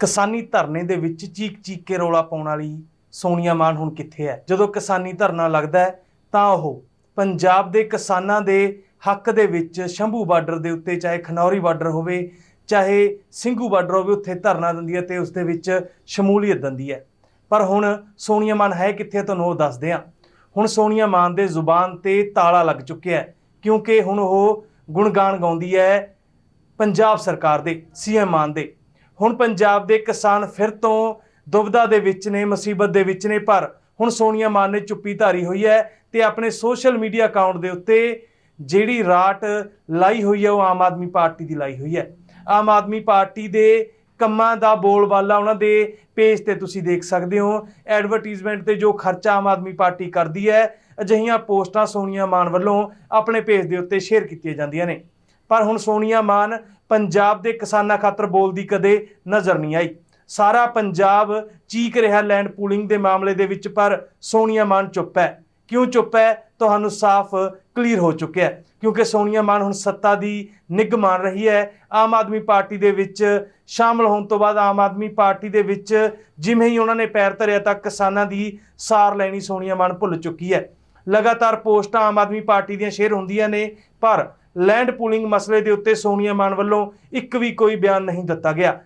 ਕਿਸਾਨੀ ਧਰਨੇ ਦੇ ਵਿੱਚ ਚੀਕ ਚੀਕ ਕੇ ਰੋਲਾ ਪਾਉਣ ਵਾਲੀ ਸੋਨੀਆ ਮਾਨ ਹੁਣ ਕਿੱਥੇ ਹੈ? ਜਦੋਂ ਕਿਸਾਨੀ ਧਰਨਾ ਲੱਗਦਾ ਹੈ, ਤਾਂ ਉਹ ਪੰਜਾਬ ਦੇ ਕਿਸਾਨਾਂ ਦੇ ਹੱਕ ਦੇ ਵਿੱਚ ਸ਼ੰਭੂ ਬਾਰਡਰ ਦੇ ਉੱਤੇ, ਚਾਹੇ ਖਨੌਰੀ ਬਾਰਡਰ ਹੋਵੇ, ਚਾਹੇ ਸਿੰਘੂ ਬਾਰਡਰ ਹੋਵੇ, ਉੱਥੇ ਧਰਨਾ ਦਿੰਦੀ ਹੈ ਤੇ ਉਸ ਦੇ ਵਿੱਚ ਸ਼ਮੂਲੀਅਤ ਦਿੰਦੀ ਹੈ। ਪਰ ਹੁਣ ਸੋਨੀਆ ਮਾਨ ਹੈ ਕਿੱਥੇ ਤੁਹਾਨੂੰ ਉਹ ਦੱਸਦੇ ਹਾਂ। ਹੁਣ ਸੋਨੀਆ ਮਾਨ ਦੇ ਜ਼ੁਬਾਨ ਤੇ ਤਾਲਾ ਲੱਗ ਚੁੱਕਿਆ ਹੈ, ਕਿਉਂਕਿ ਹੁਣ ਉਹ ਗੁਣਗਾਨ ਗਾਉਂਦੀ ਹੈ ਪੰਜਾਬ ਸਰਕਾਰ ਦੇ, ਸੀਐਮ ਮਾਨ ਦੇ। ਹੁਣ ਪੰਜਾਬ ਦੇ ਕਿਸਾਨ ਫਿਰ ਤੋਂ ਦੁਬਿਧਾ ਦੇ ਵਿੱਚ ਨੇ, ਮੁਸੀਬਤ ਦੇ ਵਿੱਚ ਨੇ, ਪਰ ਹੁਣ ਸੋਨੀਆ ਮਾਨ ਨੇ ਚੁੱਪੀ ਧਾਰੀ ਹੋਈ ਹੈ ਤੇ ਆਪਣੇ ਸੋਸ਼ਲ ਮੀਡੀਆ ਅਕਾਊਂਟ ਦੇ ਉੱਤੇ ਜਿਹੜੀ ਰਾਟ ਲਾਈ ਹੋਈ ਹੈ, ਉਹ ਆਮ ਆਦਮੀ ਪਾਰਟੀ ਦੀ ਲਾਈ ਹੋਈ ਹੈ। ਆਮ ਆਦਮੀ ਪਾਰਟੀ ਦੇ ਕੰਮਾਂ ਦਾ ਬੋਲਬਾਲਾ ਉਹਨਾਂ ਦੇ ਪੇਜ ਤੇ ਤੁਸੀਂ ਦੇਖ ਸਕਦੇ ਹੋ। ਐਡਵਰਟਾਈਜ਼ਮੈਂਟ ਤੇ ਜੋ ਖਰਚਾ ਆਮ ਆਦਮੀ ਪਾਰਟੀ ਕਰਦੀ ਹੈ, ਅਜਿਹੀਆਂ ਪੋਸਟਾਂ ਸੋਨੀਆ ਮਾਨ ਵੱਲੋਂ ਆਪਣੇ ਪੇਜ ਦੇ ਉੱਤੇ ਸ਼ੇਅਰ ਕੀਤੀਆਂ ਜਾਂਦੀਆਂ ਨੇ। ਪਰ ਹੁਣ ਸੋਨੀਆ ਮਾਨ ਪੰਜਾਬ ਦੇ ਕਿਸਾਨਾਂ ਖਾਤਰ ਬੋਲਦੀ ਕਦੇ ਨਜ਼ਰ ਨਹੀਂ ਆਈ। ਸਾਰਾ ਪੰਜਾਬ ਚੀਕ ਰਿਹਾ ਲੈਂਡ ਪੂਲਿੰਗ ਦੇ ਮਾਮਲੇ ਦੇ ਵਿੱਚ, ਪਰ ਸੋਨੀਆ ਮਾਨ ਚੁੱਪ ਹੈ। ਕਿਉਂ ਚੁੱਪ ਹੈ? ਤੁਹਾਨੂੰ ਸਾਫ਼ ਕਲੀਅਰ ਹੋ ਚੁੱਕਿਆ ਕਿਉਂਕਿ ਸੋਨੀਆ ਮਾਨ ਹੁਣ ਸੱਤਾ ਦੀ ਨਿੱਘ ਮਾਣ ਰਹੀ ਹੈ। ਆਮ ਆਦਮੀ ਪਾਰਟੀ ਦੇ ਵਿੱਚ ਸ਼ਾਮਲ ਹੋਣ ਤੋਂ ਬਾਅਦ ਆਮ ਆਦਮੀ ਪਾਰਟੀ ਦੇ ਵਿੱਚ ਜਿਵੇਂ ਹੀ ਉਹਨਾਂ ਨੇ ਪੈਰ ਧਰਿਆ, ਤਾਂ ਕਿਸਾਨਾਂ ਦੀ ਸਾਰ ਲੈਣੀ ਸੋਨੀਆ ਮਾਨ ਭੁੱਲ ਚੁੱਕੀ ਹੈ। ਲਗਾਤਾਰ ਪੋਸਟਾਂ ਆਮ ਆਦਮੀ ਪਾਰਟੀ ਦੀਆਂ ਸ਼ੇਅਰ ਹੁੰਦੀਆਂ ਨੇ, ਪਰ ਲੈਂਡ ਪੂਲਿੰਗ ਮਸਲੇ ਦੇ ਉੱਤੇ ਸੋਨੀਆ ਮਾਨ ਵੱਲੋਂ ਇੱਕ ਵੀ ਕੋਈ ਬਿਆਨ ਨਹੀਂ ਦਿੱਤਾ ਗਿਆ।